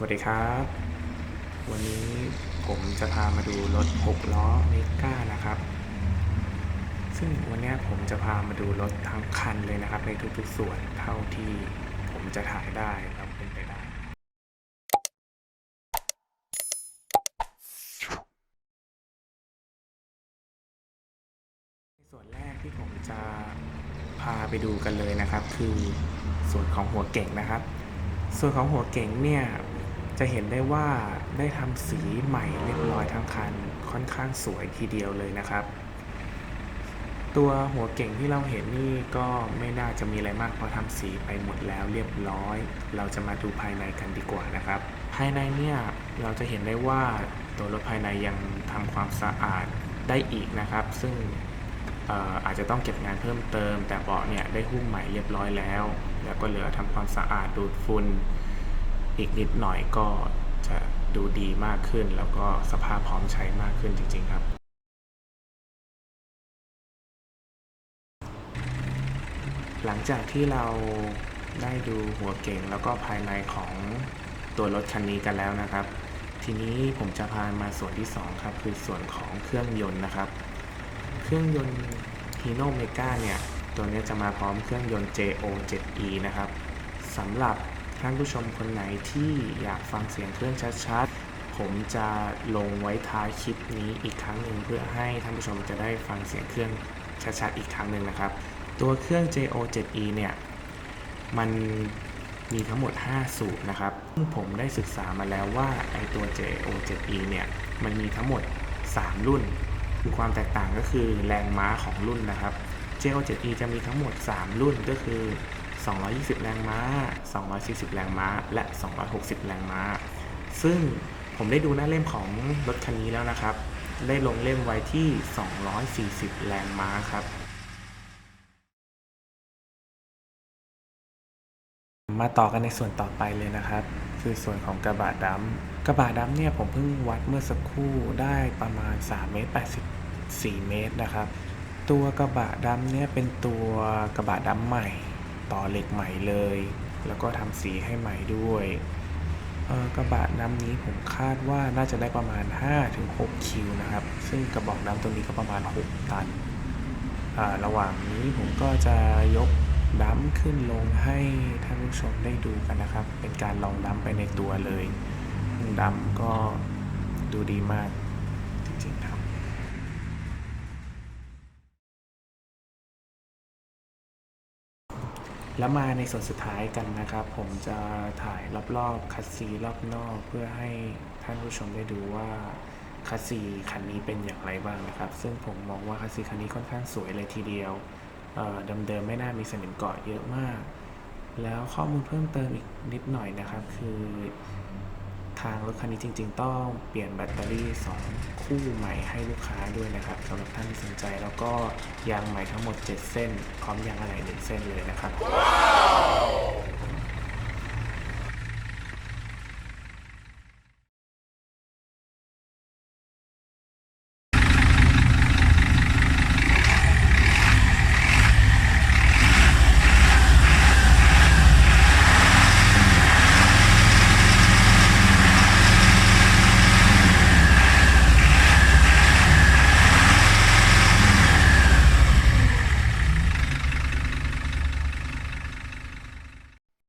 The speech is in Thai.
สวัสดีครับ วันนี้ผมจะพามาดูรถ 6 ล้อเมก้านะครับ ซึ่งวันนี้ผมจะพามาดูรถทั้งคันเลยนะครับ ในทุกๆส่วนเท่าที่ผมจะถ่ายได้แล้วเป็นไปได้ส่วนแรกที่ผมจะพาไปดูกันเลยนะครับ คือส่วนของหัวเก่งนะครับ ส่วนของหัวเก่งเนี่ย จะเห็นได้ว่าได้ทำสีใหม่เรียบร้อยทั้งคันค่อนข้างสวยทีเดียวเลยนะครับ ตัวหัวเก่งที่เราเห็นนี่ก็ไม่น่าจะมีอะไรมากเพราะทำสีไปหมดแล้วเรียบร้อย เราจะมาดูภายในกันดีกว่านะครับ ภายในเนี่ยเราจะเห็นได้ว่าตัวรถภายในยังทำความสะอาดได้อีกนะครับ ซึ่งอาจจะต้องเก็บงานเพิ่มเติม แต่เบาะเนี่ยได้หุ้มใหม่เรียบร้อยแล้ว แล้วก็เหลือทำความสะอาดดูดฝุ่น อีกนิดหน่อยก็จะดูดีมากขึ้น แล้วก็สภาพพร้อมใช้มากขึ้นจริง ๆ ครับ หลังจากที่เราได้ดูหัวเก่งแล้วก็ภายในของตัวรถคันนี้กันแล้วนะครับ ทีนี้ผมจะพามาส่วนที่สองครับ คือส่วนของเครื่องยนต์นะครับ เครื่องยนต์ Hino Mega เนี่ย ตัวนี้จะมาพร้อมเครื่องยนต์ JO7E นะครับสำหรับ ท่านผู้ชมคนไหนที่อยากฟังเสียงเครื่องชัดๆ ผมจะลงไว้ท้ายคลิปนี้อีกครั้งหนึ่งเพื่อให้ท่านผู้ชมจะได้ฟังเสียงเครื่องชัดๆอีกครั้งหนึ่งนะครับ ตัวเครื่อง JO7E เนี่ย มันมีทั้งหมด 5 สูบนะครับซึ่งผมได้ศึกษามาแล้วว่าไอตัว JO7E เนี่ย มันมีทั้งหมด 3 รุ่น คือความแตกต่างก็คือแรงม้าของรุ่นนะครับ JO7E จะมีทั้งหมด 3 รุ่นก็คือ 220 แรงม้า 240 แรงม้า และ 260 แรงม้า ซึ่งผมได้ดูหน้าเล่มของรถคันนี้แล้วนะครับ ได้ลงเล่มไว้ที่ 240 แรงม้าครับ มาต่อกันในส่วนต่อไปเลยนะครับ คือส่วนของกระบะดำกระบะดำเนี่ยผมเพิ่งวัดเมื่อสักครู่ได้ประมาณ3เมตร84 เมตรนะครับตัวกระบะดำเนี่ยเป็นตัวกระบะดำใหม่ ต่อเหล็กใหม่เลย แล้วก็ทำสีให้ใหม่ด้วยกระบะดำนี้ผมคาดว่าน่าจะได้ประมาณ 5-6 คิวนะครับ ซึ่งกระบอกดำตัวนี้ก็ประมาณ 6 ตัน ระหว่างนี้ผมก็จะยกดัมขึ้นลงให้ท่านผู้ชมได้ดูกันนะครับ เป็นการลองดัมไปในตัวเลยดัมก็ดูดีมากจริงๆครับ แล้วมาในส่วนสุดท้ายกันนะครับ ผมจะถ่ายรอบๆคัสซีรอบนอกเพื่อให้ท่านผู้ชมได้ดูว่าคัสซีคันนี้เป็นอย่างไรบ้างนะครับ ซึ่งผมมองว่าคัสซีคันนี้ค่อนข้างสวยเลยทีเดียวเอ่อเดิมๆไม่น่ามีสนิมเกาะเยอะมาก แล้วข้อมูลเพิ่มเติมอีกนิดหน่อยนะครับ คือ ทางรถคันนี้จริง ๆ ต้องเปลี่ยนแบตเตอรี่ 2 คู่ใหม่ให้ลูกค้าด้วยนะครับสำหรับท่านที่สนใจแล้วก็ยางใหม่ทั้งหมด 7 เส้น พร้อมยางอะไหล่1เส้นเลยนะครับ